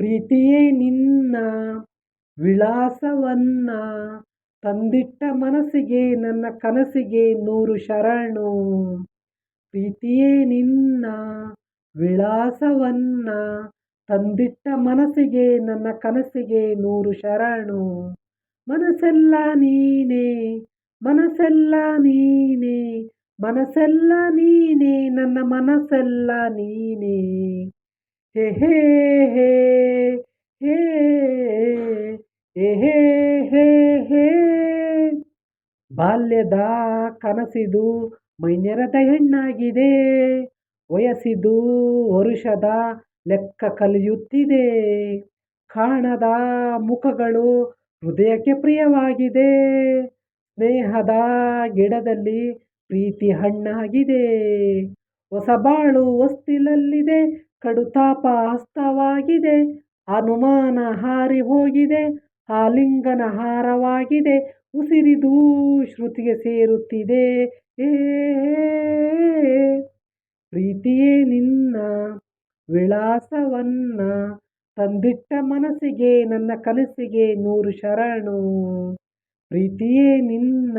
ಪ್ರೀತಿಯೇ ನಿನ್ನ, ವಿಳಾಸವನ್ನ ತಂದಿಟ್ಟ ಮನಸ್ಸಿಗೆ, ನನ್ನ ಕನಸಿಗೆ ನೂರು ಶರಣು. ಪ್ರೀತಿಯೇ ನಿನ್ನ, ವಿಳಾಸವನ್ನ ತಂದಿಟ್ಟ ಮನಸ್ಸಿಗೆ, ನನ್ನ ಕನಸಿಗೆ ನೂರು ಶರಣು. ಮನಸ್ಸೆಲ್ಲ ನೀನೇ ಮನಸ್ಸೆಲ್ಲ ನೀನೇ ಮನಸ್ಸೆಲ್ಲ ನೀನೇ, ನನ್ನ ಮನಸ್ಸೆಲ್ಲ ನೀನೇ. ಹೇ ಹೇ ಹೇ ಬಾಲ್ಯದ ಕನಸಿದು ಮೈನೆರದ ಹೆಣ್ಣಾಗಿದೆ, ವಯಸ್ಸಿದು ವರುಷದ ಲೆಕ್ಕ ಕಲಿಯುತ್ತಿದೆ. ಕಾಣದ ಮುಖಗಳು ಹೃದಯಕ್ಕೆ ಪ್ರಿಯವಾಗಿದೆ, ಸ್ನೇಹದ ಗಿಡದಲ್ಲಿ ಪ್ರೀತಿ ಹಣ್ಣಾಗಿದೆ. ಹೊಸ ಬಾಳು ಹೊಸ್ತಿಲಲ್ಲಿದೆ ಕಡುತಾಪ ಹಸ್ತವಾಗಿದೆ ಅನುಮಾನ ಹಾರಿ ಹೋಗಿದೆ ಆಲಿಂಗನ ಹಾರವಾಗಿದೆ ಉಸಿರಿದು ಶ್ರುತಿಗೆ ಸೇರುತ್ತಿದೆ. ಏ, ಪ್ರೀತಿಯೇ ನಿನ್ನ ವಿಳಾಸವನ್ನ ತಂದಿಟ್ಟ ಮನಸ್ಸಿಗೆ ನನ್ನ ಕನಸಿಗೆ ನೂರು ಶರಣು. ಪ್ರೀತಿಯೇ ನಿನ್ನ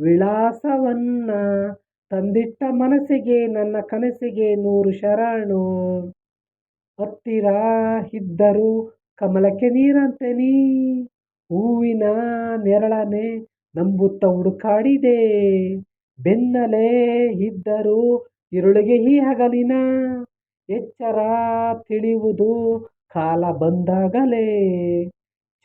ವಿಳಾಸವನ್ನ ತಂದಿಟ್ಟ ಮನಸ್ಸಿಗೆ ನನ್ನ ಕನಸಿಗೆ ನೂರು ಶರಣು. ಹತ್ತಿರ ಇದ್ದರು ಕಮಲಕ್ಕೆ ನೀರಂತೆ ನೀ. ಹೂವಿನ ನೆರಳನೆ ನಂಬುತ್ತ ಹುಡುಕಾಡಿದೆ. ಬೆನ್ನಲೇ ಇದ್ದರು ಇರುಳಿಗೆ ಈ ಹಗಲಿನ ಎಚ್ಚರ ತಿಳಿಯುವುದು ಕಾಲ ಬಂದಾಗಲೇ.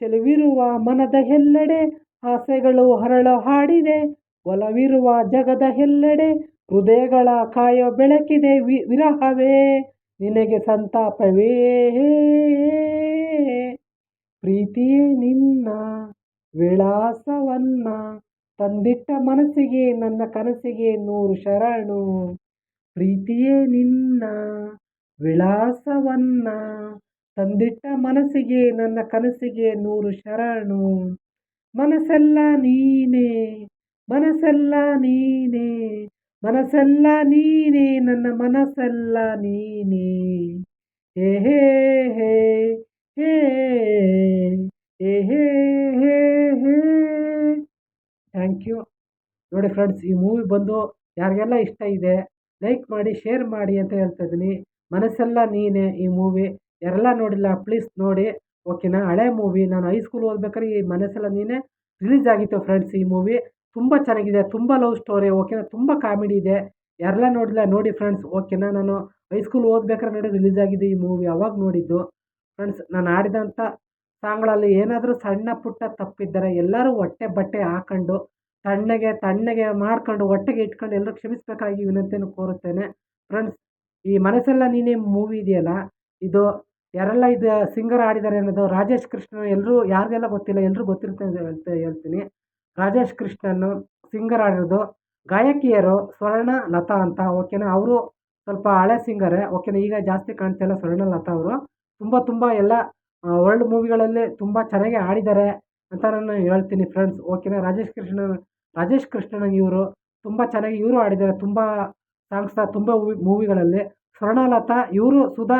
ಚೆಲುವಿರುವ ಮನದ ಎಲ್ಲೆಡೆ ಆಸೆಗಳು ಹರಳು ಹಾಡಿದೆ. ಒಲವಿರುವ ಜಗದ ಎಲ್ಲೆಡೆ ಹೃದಯಗಳ ಕಾಯೋ ಬೆಳಕಿದೆ ವಿ, ವಿರಹವೇ. ನಿನಗೆ ಸಂತಾಪವೇ. ಪ್ರೀತಿಯೇ ನಿನ್ನ, ವಿಳಾಸವನ್ನ ತಂದಿಟ್ಟ ಮನಸ್ಸಿಗೆ ನನ್ನ ಕನಸಿಗೆ ನೂರು ಶರಣು. ಪ್ರೀತಿಯೇ ನಿನ್ನ, ವಿಳಾಸವನ್ನ ತಂದಿಟ್ಟ ಮನಸ್ಸಿಗೆ ನನ್ನ ಕನಸಿಗೆ ನೂರು ಶರಣು. ಮನಸ್ಸೆಲ್ಲ ನೀನೇ ಮನಸ್ಸೆಲ್ಲ ನೀನೇ ಮನಸ್ಸೆಲ್ಲ ನೀನೇ, ನನ್ನ ಮನಸ್ಸೆಲ್ಲ ನೀನೇ. ಹೇ ಹೇ ಹೇ ಹೇ ಹೇ ಹೇ ಹೇ ಥ್ಯಾಂಕ್ ಯು ನೋಡಿ ಫ್ರೆಂಡ್ಸ್ ಈ ಮೂವಿ ಬಂದು ಯಾರಿಗೆಲ್ಲ ಇಷ್ಟ ಇದೆ ಲೈಕ್ ಮಾಡಿ ಶೇರ್ ಮಾಡಿ ಅಂತ ಹೇಳ್ತಾ ಇದ್ದೀನಿ. ಮನಸ್ಸೆಲ್ಲ ನೀನೇ ಈ ಮೂವಿ ಯಾರೆಲ್ಲ ನೋಡಿಲ್ಲ ಪ್ಲೀಸ್ ನೋಡಿ. ಓಕೆನಾ ಹಳೆ ಮೂವಿ ನಾನು ಹೈಸ್ಕೂಲ್ ಓದ್ಬೇಕಾದ್ರೆ ಈ ಮನಸ್ಸೆಲ್ಲ ನೀನೇ ರಿಲೀಸ್ ಆಗಿತ್ತು ಫ್ರೆಂಡ್ಸ್ ಈ ಮೂವಿ ತುಂಬ ಚೆನ್ನಾಗಿದೆ, ತುಂಬ ಲವ್ ಸ್ಟೋರಿ ಓಕೆನಾ ತುಂಬ ಕಾಮಿಡಿ ಇದೆ. ಯಾರೆಲ್ಲ ನೋಡಿಲ್ಲ, ನೋಡಿ ಫ್ರೆಂಡ್ಸ್ ಓಕೆನಾ ನಾನು ಹೈಸ್ಕೂಲ್ ಓದ್ಬೇಕಾದ್ರೆ ನೋಡಿ ರಿಲೀಸ್ ಆಗಿದೆ ಈ ಮೂವಿ ಅವಾಗ ನೋಡಿದ್ದು. ಫ್ರೆಂಡ್ಸ್ ನಾನು ಆಡಿದಂಥ ಸಾಂಗ್ಗಳಲ್ಲಿ ಏನಾದರೂ ಸಣ್ಣ ಪುಟ್ಟ ತಪ್ಪಿದ್ದರೆ ಎಲ್ಲರೂ ಹೊಟ್ಟೆ ಬಟ್ಟೆ ಹಾಕೊಂಡು, ತಣ್ಣಗೆ ತಣ್ಣಗೆ ಮಾಡ್ಕೊಂಡು, ಹೊಟ್ಟೆಗೆ ಇಟ್ಕೊಂಡು ಎಲ್ಲರೂ ಕ್ಷಮಿಸಬೇಕಾಗಿ ವಿನಂತಿಯನ್ನು ಕೋರುತ್ತೇನೆ. ಫ್ರೆಂಡ್ಸ್ ಈ ಮನಸ್ಸೆಲ್ಲ ನೀನೇ ಮೂವಿ ಇದೆಯಲ್ಲ? ಇದು ಯಾರೆಲ್ಲ ಇದು ಸಿಂಗರ್ ಆಡಿದ್ದಾರೆ ಅನ್ನೋದು ರಾಜೇಶ್ ಕೃಷ್ಣ ಎಲ್ಲರೂ, ಯಾರಿಗೆಲ್ಲ ಗೊತ್ತಿಲ್ಲ ಎಲ್ಲರೂ ಗೊತ್ತಿರುತ್ತೆ ಅಂತ ಹೇಳ್ತಾ, ಹೇಳ್ತೀನಿ. ರಾಜೇಶ್ ಕೃಷ್ಣನ್ನು ಸಿಂಗರ್ ಆಗಿರೋದು ಗಾಯಕಿಯರು ಸ್ವರ್ಣ ಲತಾ ಅಂತ ಓಕೆನಾ ಅವರು ಸ್ವಲ್ಪ ಹಳೆ ಸಿಂಗರೇ ಓಕೆನಾ ಈಗ ಜಾಸ್ತಿ ಕಾಣ್ತಿಲ್ಲ ಸ್ವರ್ಣ ಲತಾ ಅವರು. ತುಂಬ ತುಂಬ ಎಲ್ಲ ವರ್ಲ್ಡ್ ಮೂವಿಗಳಲ್ಲಿ ತುಂಬ ಚೆನ್ನಾಗಿ ಆಡಿದ್ದಾರೆ ಅಂತ ನಾನು ಹೇಳ್ತೀನಿ ಫ್ರೆಂಡ್ಸ್ ಓಕೆನಾ ರಾಜೇಶ್ ಕೃಷ್ಣ, ರಾಜೇಶ್ ಕೃಷ್ಣನ ಇವರು ತುಂಬ ಚೆನ್ನಾಗಿ ಇವರು ಆಡಿದ್ದಾರೆ, ತುಂಬ ಸಾಂಗ್ಸ್ನ ತುಂಬ ಮೂವಿಗಳಲ್ಲಿ ಸ್ವರ್ಣಲತಾ ಇವರು ಸುಧಾ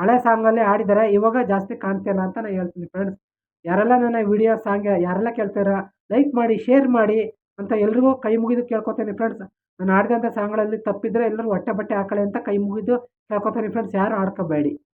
ಹಳೆ ಸಾಂಗಲ್ಲಿ ಆಡಿದ್ದಾರೆ, ಇವಾಗ ಜಾಸ್ತಿ ಕಾಣ್ತಿಲ್ಲ ಅಂತ ನಾನು ಹೇಳ್ತೀನಿ ಫ್ರೆಂಡ್ಸ್ ಯಾರೆಲ್ಲ ನನ್ನ ವಿಡಿಯೋ ಸಾಂಗ್ ಯಾರೆಲ್ಲ ಕೇಳ್ತೀರಾ ಲೈಕ್ ಮಾಡಿ ಶೇರ್ ಮಾಡಿ ಅಂತ ಎಲ್ರಿಗೂ ಕೈ ಮುಗಿದು ಕೇಳ್ಕೊತೇನೆ ಫ್ರೆಂಡ್ಸ್ ನಾನು ಆಡಿದಂಥ ಸಾಂಗ್ಗಳಲ್ಲಿ ತಪ್ಪಿದ್ರೆ ಎಲ್ಲರೂ ಹೊಟ್ಟೆ ಬಟ್ಟೆ ಹಾಕೊಳ್ಳಿ ಅಂತ ಕೈ ಮುಗಿದು ಕೇಳ್ಕೊತೇನೆ ಫ್ರೆಂಡ್ಸ್ ಯಾರು ಆಡ್ಕೋಬೇಡಿ.